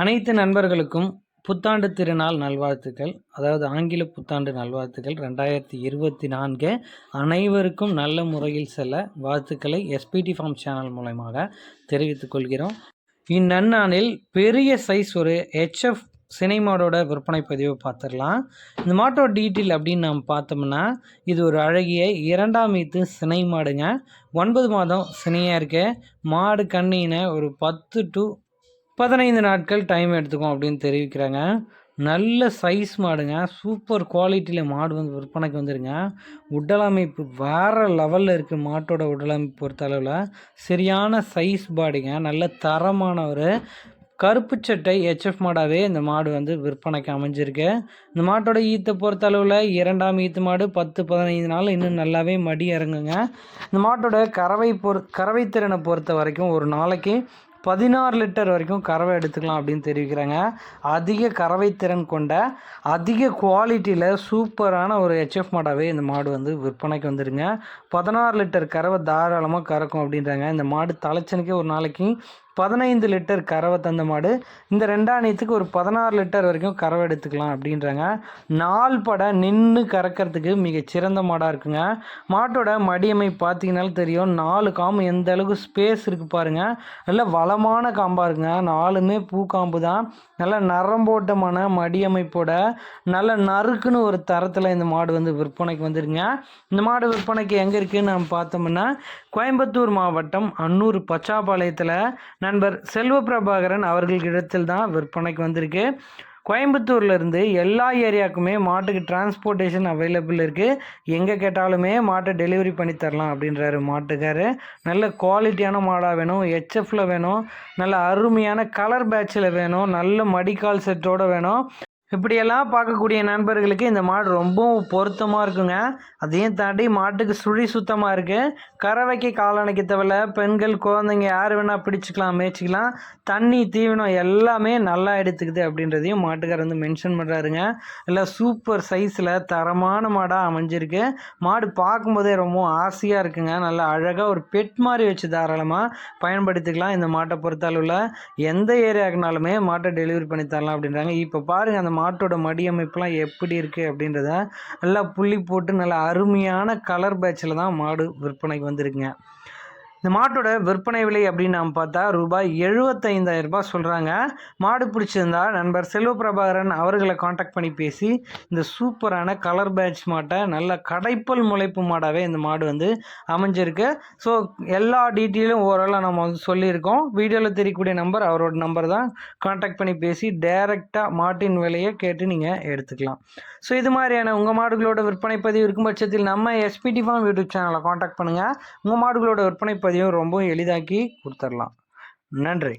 அனைத்து நண்பர்களுக்கும் புத்தாண்டு திருநாள் நல்வாழ்த்துக்கள். அதாவது ஆங்கில புத்தாண்டு நல்வாழ்த்துக்கள். ரெண்டாயிரத்தி இருபத்தி நான்கு அனைவருக்கும் நல்ல முறையில் செல்ல வாழ்த்துக்களை எஸ்பிடி ஃபார்ம் சேனல் மூலமாக தெரிவித்துக் கொள்கிறோம். இந்நன்னாளில் பெரிய சைஸ் ஒரு ஹெச்எஃப் சினை மாடோட விற்பனை பதிவை பார்த்துடலாம். இந்த மாட்டோட டீட்டெயில் அப்படின்னு நாம் பார்த்தோம்னா இது ஒரு அழகிய இரண்டாம் மீத்து சினை மாடுங்க ஒன்பது மாதம் சினையாக இருக்க. மாடு கண்ணின ஒரு பத்து டு பதினைந்து நாட்கள் டைம் எடுத்துக்கும் அப்படின்னு தெரிவிக்கிறாங்க. நல்ல சைஸ் மாடுங்க. சூப்பர் குவாலிட்டியில் மாடு வந்து விற்பனைக்கு வந்துருங்க. உடலமைப்பு வேறு லெவலில் இருக்குது மாட்டோட உடலமைப்பு பொறுத்த அளவில் சரியான சைஸ் பாடிங்க நல்ல தரமான ஒரு கருப்பு சட்டை ஹெச்எஃப் மாடாகவே இந்த மாடு வந்து விற்பனைக்கு அமைஞ்சிருக்கு. இந்த மாட்டோட ஈத்தை பொறுத்த அளவில் இரண்டாம் ஈத்து மாடு பத்து பதினைந்து நாள் இன்னும் நல்லாவே மடி இறங்குங்க. இந்த மாட்டோட கறவை பொறு கறவை திறனை பொறுத்த வரைக்கும் ஒரு நாளைக்கு பதினாறு லிட்டர் வரைக்கும் கறவை எடுத்துக்கலாம் அப்படின்னு தெரிவிக்கிறாங்க. அதிக கறவை திறன் கொண்ட அதிக குவாலிட்டியில் சூப்பரான ஒரு ஹெச்எஃப் மாடாகவே இந்த மாடு வந்து விற்பனைக்கு வந்துடுங்க பதினாறு லிட்டர் கறவை தாராளமாக கறக்கும் அப்படின்றாங்க. இந்த மாடு தலைச்சனுக்கே ஒரு நாளைக்கு பதினைந்து லிட்டர் கறவை தந்த மாடு. இந்த ரெண்டாணியத்துக்கு ஒரு பதினாறு லிட்டர் வரைக்கும் கறவை எடுத்துக்கலாம் அப்படின்றாங்க. நாள் பட நின்று கறக்கிறதுக்கு மிக சிறந்த மாடாக இருக்குங்க. மாட்டோட மடியமை பார்த்தீங்கனாலும் தெரியும். நாலு காம்பு எந்த அளவுக்கு ஸ்பேஸ் இருக்குது பாருங்கள் நல்ல வளமான காம்பாக இருக்குங்க. நாலுமே பூ காம்பு தான். நல்ல நரம்போட்டமான மடியமைப்போட நல்ல நறுக்குன்னு ஒரு தரத்தில் இந்த மாடு வந்து விற்பனைக்கு வந்துருங்க. இந்த மாடு விற்பனைக்கு எங்கே இருக்குதுன்னு நம்ம பார்த்தோம்னா கோயம்புத்தூர் மாவட்டம் அன்னூர் பச்சாபாளையத்தில் நண்பர் செல்வ பிரபாகரன் அவர்களிடத்தில் தான் விற்பனைக்கு வந்திருக்கு. கோயம்புத்தூர்லேருந்து எல்லா ஏரியாவுக்குமே மாட்டுக்கு டிரான்ஸ்போர்ட்டேஷன் அவைலபிள் இருக்குது எங்கே கேட்டாலுமே மாட்டை டெலிவரி பண்ணி தரலாம் அப்படின்றாரு மாட்டுக்காரு. நல்ல குவாலிட்டியான மாடாக வேணும் ஹெச்எஃப்பில் வேணும் நல்ல அருமையான கலர் பேட்சில் வேணும் நல்ல மடிக்கால் செட்டோடு வேணும். இப்படியெல்லாம் பார்க்கக்கூடிய நண்பர்களுக்கு இந்த மாடு ரொம்பவும் பொருத்தமாக இருக்குங்க. அதையும் தாண்டி மாட்டுக்கு சுழி சுத்தமாக இருக்குது கறவைக்கு காலணைக்கு தேவையில்ல. பெண்கள் குழந்தைங்க யார் வேணால் பிடிச்சிக்கலாம் மேய்ச்சிக்கலாம். தண்ணி தீவனம் எல்லாமே நல்லா எடுத்துக்குது அப்படின்றதையும் மாட்டுக்கார் வந்து மென்ஷன் பண்ணுறாருங்க எல்லாம் சூப்பர் சைஸில் தரமான மாடாக அமைஞ்சிருக்கு. மாடு பார்க்கும்போதே ரொம்ப ஆசையாக இருக்குங்க. நல்லா அழகாக ஒரு பெட் மாதிரி வச்சு தாராளமாக பயன்படுத்திக்கலாம் இந்த மாட்டை பொறுத்தளவில் எந்த ஏரியாக்குனாலுமே மாட்டை டெலிவரி பண்ணி தரலாம் அப்படின்றாங்க. இப்போ பாருங்கள் அந்த மாட்டோட மடி அமைப்புலாம் எப்படி இருக்குது அப்படின்றத நல்லா புள்ளி போட்டு நல்லா அருமையான கலர் பேட்சில் தான் மாடு விற்பனைக்கு வந்திருக்குங்க. இந்த மாட்டோட விற்பனை விலை அப்படின்னு நம்ம பார்த்தா ரூபாய் எழுபத்தைந்தாயிரம் ரூபாய் சொல்கிறாங்க மாடு பிடிச்சிருந்தா நண்பர் செல்வ பிரபாகரன் அவர்களை காண்டாக்ட் பண்ணி பேசி இந்த சூப்பரான கலர் பேட்ச் மாட்டை நல்ல கடைப்பல் முளைப்பு மாடாகவே இந்த மாடு வந்து அமைஞ்சிருக்கு. ஸோ எல்லா டீட்டெயிலும் ஓரளவு நம்ம வந்து சொல்லியிருக்கோம். வீடியோவில் தெரியக்கூடிய நம்பர் அவரோட நம்பர் தான். காண்டாக்ட் பண்ணி பேசி டைரெக்டாக மாட்டின் விலையை கேட்டு நீங்கள் எடுத்துக்கலாம். ஸோ இது மாதிரியான உங்கள் மாடுகளோட விற்பனை பதிவு இருக்கும் பட்சத்தில் நம்ம எஸ்பிடி ஃபார்ம் யூடியூப் சேனலை காண்டாக்ட் பண்ணுங்கள் உங்கள் மாடுகளோட விற்பனை பதிவும் ரொம்ப எளிதாக்கி கொடுத்துடலாம் நன்றி.